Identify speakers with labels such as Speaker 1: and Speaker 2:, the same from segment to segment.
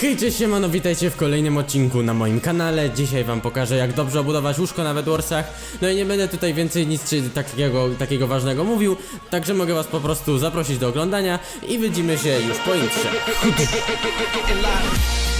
Speaker 1: Hejcie siemano, witajcie w kolejnym odcinku na moim kanale. Dzisiaj wam pokażę jak dobrze obudować łóżko na Bedwarsach. No i nie będę tutaj więcej nic takiego, takiego ważnego mówił, także mogę was po prostu zaprosić do oglądania i widzimy się już po intrze.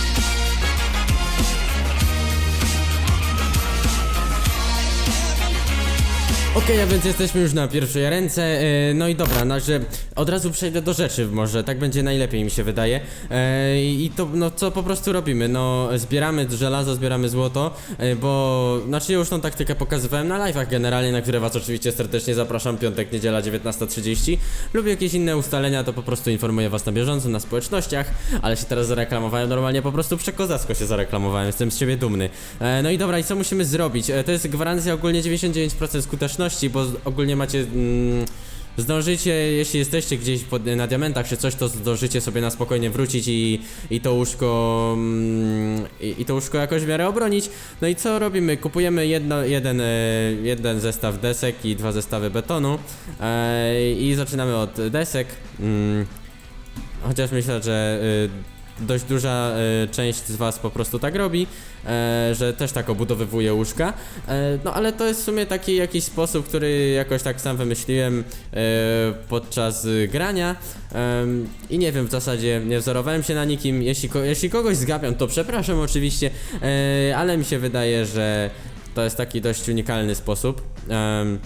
Speaker 1: Okej, a więc jesteśmy już na pierwszej ręce, e, no i dobra, także od razu przejdę do rzeczy może, tak będzie najlepiej mi się wydaje. E, I to, no co po prostu robimy, no zbieramy żelazo, zbieramy złoto, e, bo, znaczy ja już tą taktykę pokazywałem na live'ach generalnie, na które was oczywiście serdecznie zapraszam, piątek, niedziela 19.30 lub jakieś inne ustalenia, to po prostu informuję was na bieżąco, na społecznościach, ale się teraz zareklamowałem, normalnie po prostu przekozacko się zareklamowałem, jestem z siebie dumny. No i dobra, i co musimy zrobić? To jest gwarancja ogólnie 99% skuteczności, bo z- ogólnie macie... Mm, Zdążycie, jeśli jesteście gdzieś pod, na diamentach czy coś, to zdążycie sobie na spokojnie wrócić i, i to łóżko mm, i, i to łóżko jakoś w miarę obronić. No i co robimy? Kupujemy jedno, jeden, e, jeden zestaw desek i dwa zestawy betonu e, i zaczynamy od desek. Mm, chociaż myślę, że y, dość duża y, część z was po prostu tak robi, e, że też tak obudowywuje łóżka. E, no ale to jest w sumie taki jakiś sposób, który jakoś tak sam wymyśliłem e, podczas y, grania. Em, I nie wiem, w zasadzie nie wzorowałem się na nikim. Jeśli, ko- jeśli kogoś zgapiam, to przepraszam oczywiście, e, ale mi się wydaje, że to jest taki dość unikalny sposób. Em,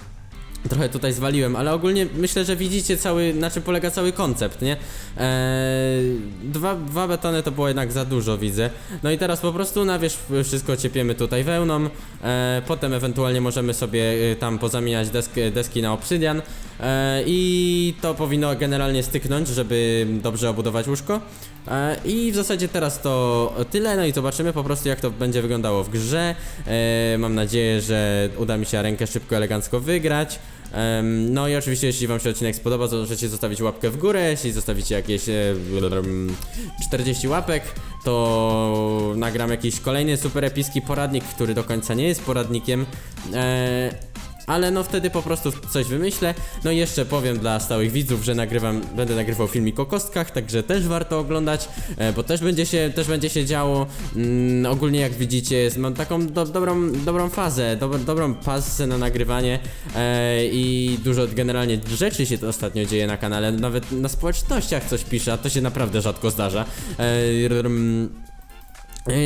Speaker 1: Trochę tutaj zwaliłem, ale ogólnie myślę, że widzicie cały, na czym polega cały koncept, nie? Eee, dwa, dwa betony to było jednak za dużo, widzę. No i teraz po prostu na wierzch wszystko ciepiemy tutaj wełną. Eee, potem ewentualnie możemy sobie y, tam pozamieniać desk, deski na obsydian. Eee, I to powinno generalnie styknąć, żeby dobrze obudować łóżko. E, I w zasadzie teraz to tyle, no i zobaczymy po prostu jak to będzie wyglądało w grze. E, Mam nadzieję, że uda mi się rękę szybko, elegancko wygrać. No i oczywiście jeśli wam się odcinek spodoba, to możecie zostawić łapkę w górę, jeśli zostawicie jakieś e, blablabla, 40 łapek, to nagram jakiś kolejny super epicki poradnik, który do końca nie jest poradnikiem. Ale no wtedy po prostu coś wymyślę. No i jeszcze powiem dla stałych widzów, że nagrywam, będę nagrywał filmik o kostkach, także też warto oglądać, e, bo też będzie się, też będzie się działo. Mm, ogólnie jak widzicie, jest, mam taką do, dobrą, dobrą fazę, dob, dobrą pasę na nagrywanie e, i dużo generalnie rzeczy się to ostatnio dzieje na kanale, nawet na społecznościach coś pisze, a to się naprawdę rzadko zdarza. E, Ej,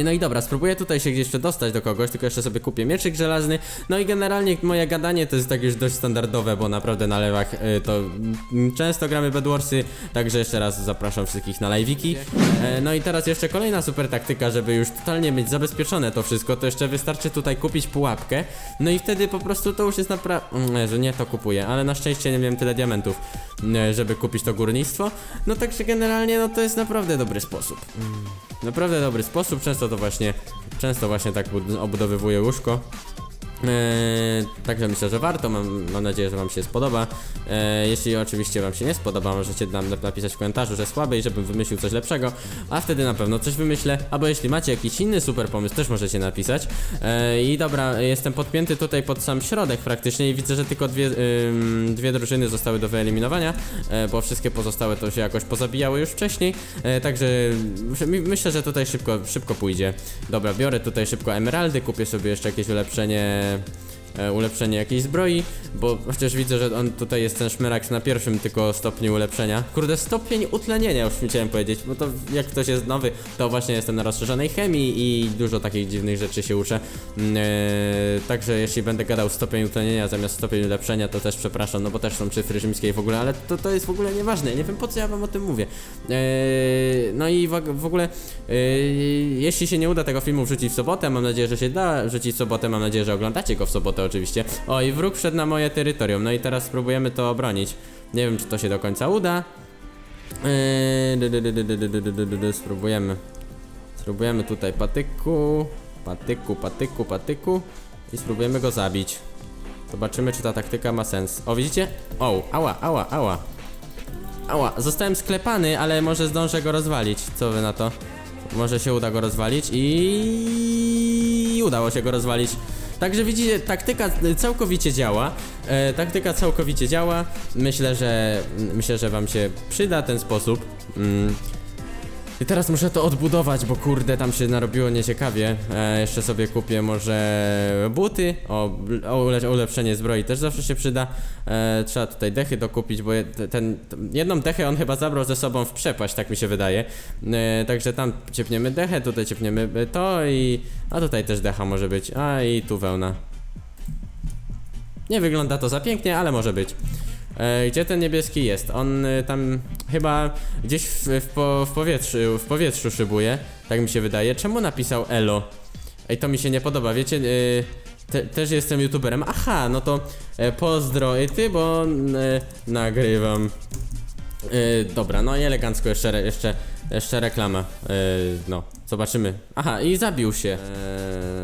Speaker 1: No i dobra, spróbuję tutaj się gdzieś przedostać do kogoś, tylko jeszcze sobie kupię mieczyk żelazny. No i generalnie moje gadanie to jest tak już dość standardowe, bo naprawdę na lewach y, to mm, często gramy Bedwarsy, także jeszcze raz zapraszam wszystkich na live'iki. E, No i teraz jeszcze kolejna super taktyka, żeby już totalnie mieć zabezpieczone to wszystko, to jeszcze wystarczy tutaj kupić pułapkę. No i wtedy po prostu to już jest naprawdę, że nie to kupuję, ale na szczęście nie miałem tyle diamentów, e, żeby kupić to górnictwo. No także generalnie no to jest naprawdę dobry sposób. Naprawdę dobry sposób, często to właśnie, często właśnie tak bud- obudowywuję łóżko. Eee, także myślę, że warto, mam, mam nadzieję, że wam się spodoba. Eee, jeśli oczywiście wam się nie spodoba, możecie nam napisać w komentarzu, że słaby i żebym wymyślił coś lepszego, a wtedy na pewno coś wymyślę, albo jeśli macie jakiś inny super pomysł, też możecie napisać. Eee, I dobra, jestem podpięty tutaj pod sam środek praktycznie i widzę, że tylko dwie, dwie drużyny zostały do wyeliminowania, e, bo wszystkie pozostałe to się jakoś pozabijały już wcześniej, e, także my- myślę, że tutaj szybko, szybko pójdzie. Dobra, biorę tutaj szybko emeraldy, kupię sobie jeszcze jakieś ulepszenie знаю. Ulepszenie jakiejś zbroi, bo chociaż widzę, że on tutaj jest ten szmeraks na pierwszym tylko stopniu ulepszenia. Kurde, stopień utlenienia już chciałem powiedzieć, bo to jak ktoś jest nowy, to właśnie jestem na rozszerzonej chemii i dużo takich dziwnych rzeczy się uczę. Mm, E, także jeśli będę gadał stopień utlenienia zamiast stopień ulepszenia, to też przepraszam, no bo też są cyfry rzymskie i w ogóle, ale to, to jest w ogóle nieważne, nie wiem po co ja wam o tym mówię. E, no i w, w ogóle, e, jeśli się nie uda tego filmu wrzucić w sobotę, mam nadzieję, że się da wrzucić w sobotę, mam nadzieję, że oglądacie go w sobotę oczywiście. O, i wróg wszedł na moje terytorium, no i teraz spróbujemy to obronić. Nie wiem, czy to się do końca uda. Spróbujemy. Spróbujemy tutaj patyku, patyku, patyku, patyku i spróbujemy go zabić. Zobaczymy, czy ta taktyka ma sens. O, widzicie? O, ała, ała, ała. Ała, zostałem sklepany, ale może zdążę go rozwalić. Co wy na to? Może się uda go rozwalić i udało się go rozwalić. Także widzicie, taktyka całkowicie działa. E, taktyka całkowicie działa. Myślę, że myślę, że wam się przyda ten sposób. Mm. I teraz muszę to odbudować, bo kurde, tam się narobiło nieciekawie. E, jeszcze sobie kupię może buty. O, o ule- ulepszenie zbroi też zawsze się przyda. E, trzeba tutaj dechy dokupić, bo ten, jedną dechę on chyba zabrał ze sobą w przepaść, tak mi się wydaje. E, także tam ciepniemy dechę, tutaj ciepniemy to i... A tutaj też decha może być. A i tu wełna. Nie wygląda to za pięknie, ale może być. E, gdzie ten niebieski jest? On y, tam chyba gdzieś w, w, po, w, powietrzu, w powietrzu szybuje, tak mi się wydaje. Czemu napisał Elo? Ej, to mi się nie podoba, wiecie, y, te, też jestem youtuberem. Aha, no to e, pozdro i ty, bo y, nagrywam. Y, dobra, no i elegancko jeszcze, jeszcze, jeszcze reklama. No, zobaczymy. Aha, i zabił się.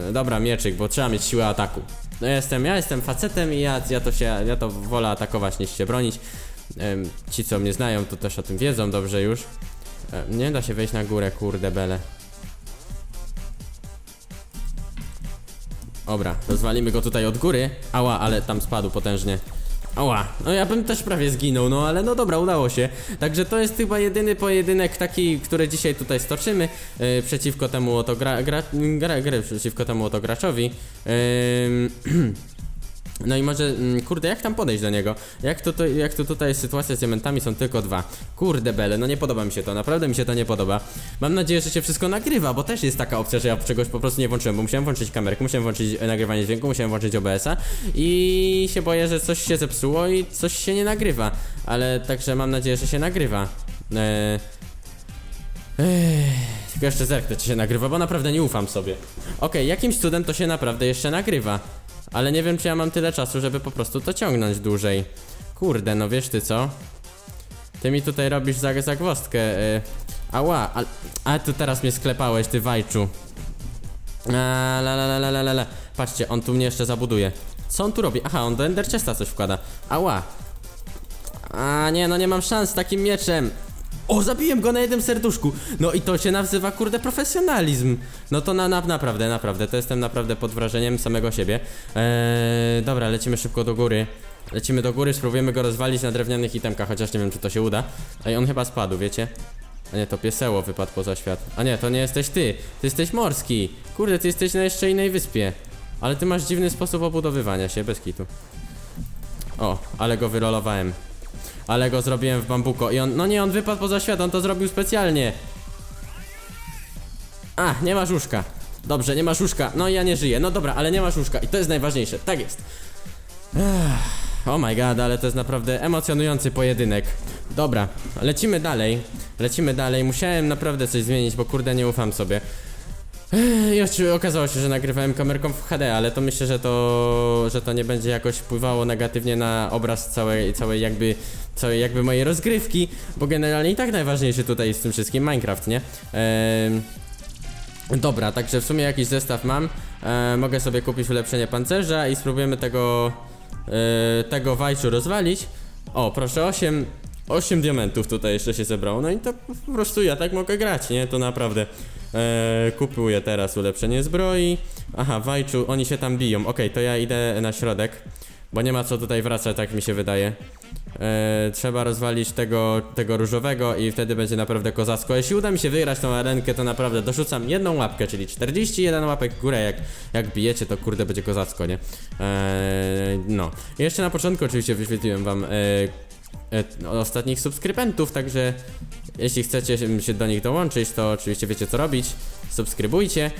Speaker 1: Y, dobra, mieczyk, bo trzeba mieć siłę ataku. No ja jestem, ja jestem facetem i ja, ja to się, ja to wolę atakować niż się bronić. Ym, ci co mnie znają to też o tym wiedzą dobrze już. E, nie da się wejść na górę, kurde bele. Dobra, rozwalimy go tutaj od góry. Ała, ale tam spadł potężnie. Ała, no ja bym też prawie zginął, no ale no dobra, udało się. Także to jest chyba jedyny pojedynek taki, który dzisiaj tutaj stoczymy yy, przeciwko temu oto gra, gra, gra, gry, przeciwko temu oto graczowi. Yy, No i może, mm, kurde, jak tam podejść do niego? Jak to, to, jak to tutaj sytuacja z diamentami są tylko dwa? Kurde bele, no nie podoba mi się to, naprawdę mi się to nie podoba. Mam nadzieję, że się wszystko nagrywa, bo też jest taka opcja, że ja czegoś po prostu nie włączyłem, bo musiałem włączyć kamerkę, musiałem włączyć e, nagrywanie dźwięku, musiałem włączyć OBS-a i się boję, że coś się zepsuło i coś się nie nagrywa. Ale także mam nadzieję, że się nagrywa. Eee... Ech, tylko jeszcze zerknę, czy się nagrywa, bo naprawdę nie ufam sobie. Okej, jakimś cudem to się naprawdę jeszcze nagrywa. Ale nie wiem, czy ja mam tyle czasu, żeby po prostu to ciągnąć dłużej. Kurde, no wiesz ty co? Ty mi tutaj robisz zag zagwozdkę. Yy. Ała, a, a tu teraz mnie sklepałeś, ty wajczu. A, la, la, la, la, la, la. Patrzcie, on tu mnie jeszcze zabuduje. Co on tu robi? Aha, on do Ender Chesta coś wkłada. Ała. A nie, no nie mam szans z takim mieczem. O, zabiłem go na jednym serduszku. No i to się nazywa, kurde, profesjonalizm. No to na, na, naprawdę, naprawdę, to jestem naprawdę pod wrażeniem samego siebie. Eee, dobra, lecimy szybko do góry. Lecimy do góry, spróbujemy go rozwalić na drewnianych itemkach, chociaż nie wiem, czy to się uda. Ej, on chyba spadł, wiecie? A nie, to pieseło wypadł poza świat. A nie, to nie jesteś ty. Ty jesteś morski. Kurde, ty jesteś na jeszcze innej wyspie. Ale ty masz dziwny sposób obudowywania się, bez kitu. O, ale go wyrolowałem. Ale go zrobiłem w bambuko i on, no nie, on wypadł poza świat, on to zrobił specjalnie. A, nie masz łóżka. Dobrze, nie masz łóżka. No i ja nie żyję. No dobra, ale nie masz łóżka i to jest najważniejsze. Tak jest. Ech, Oh my god, ale to jest naprawdę emocjonujący pojedynek. Dobra, lecimy dalej. Lecimy dalej. Musiałem naprawdę coś zmienić, bo kurde nie ufam sobie. I okazało się, że nagrywałem kamerką w HD, ale to myślę, że to, że to nie będzie jakoś wpływało negatywnie na obraz całej, całej jakby, całej jakby mojej rozgrywki, bo generalnie i tak najważniejszy tutaj jest w tym wszystkim Minecraft, nie? Ehm, Dobra, także w sumie jakiś zestaw mam. E, mogę sobie kupić ulepszenie pancerza i spróbujemy tego e, tego wajczu rozwalić. O, proszę, 8 8 diamentów tutaj jeszcze się zebrało. No i to po prostu ja tak mogę grać, nie? To naprawdę. E, kupuję teraz ulepszenie zbroi. Aha, wajczu, oni się tam biją. Okej, to ja idę na środek, bo nie ma co tutaj wracać, tak mi się wydaje. E, trzeba rozwalić tego, tego różowego i wtedy będzie naprawdę kozacko. Jeśli uda mi się wygrać tą arenkę, to naprawdę dorzucam jedną łapkę, czyli 41 łapek w górę. Jak, jak bijecie, to kurde będzie kozacko, nie? E, no. Jeszcze na początku oczywiście wyświetliłem wam e, e, ostatnich subskrybentów, także jeśli chcecie się- do nich dołączyć, to oczywiście wiecie co robić. Subskrybujcie.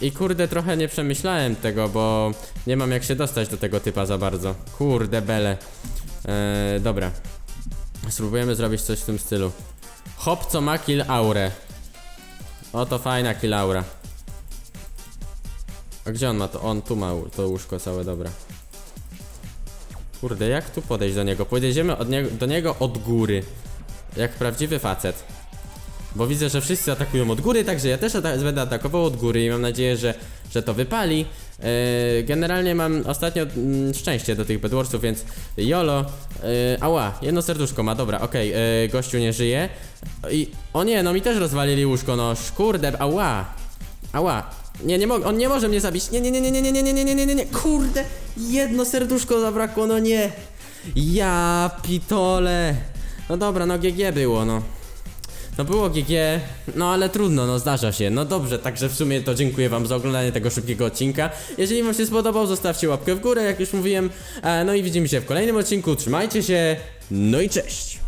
Speaker 1: I kurde, trochę nie przemyślałem tego, bo nie mam jak się dostać do tego typa za bardzo. Kurde, bele. E, dobra. Spróbujemy zrobić coś w tym stylu. Hop, co ma kill aurę. Oto fajna kill aura. A gdzie on ma to? On tu ma to łóżko całe, dobra. Kurde, jak tu podejść do niego? Podejdziemy od niego, do niego od góry. Jak prawdziwy facet. Bo widzę, że wszyscy atakują od góry, także ja też ata będę atakował od góry i mam nadzieję, że, że to wypali. E, generalnie mam ostatnio mm, szczęście do tych bedwarsów, więc jolo. E, ała, jedno serduszko ma, dobra, okej, e, gościu nie żyje. I, o nie, no mi też rozwalili łóżko, no kurde, ała. Ała. Nie, nie mogę, on nie może mnie zabić. Nie, nie, nie, nie, nie, nie, nie, nie, nie, nie, nie, nie, kurde, jedno serduszko zabrakło, no nie. Ja pitole. No dobra, no GG było, no. No było GG, no ale trudno, no zdarza się. No dobrze, także w sumie to dziękuję wam za oglądanie tego szybkiego odcinka. Jeżeli wam się spodobał, zostawcie łapkę w górę, jak już mówiłem. E, no i widzimy się w kolejnym odcinku. Trzymajcie się, no i cześć!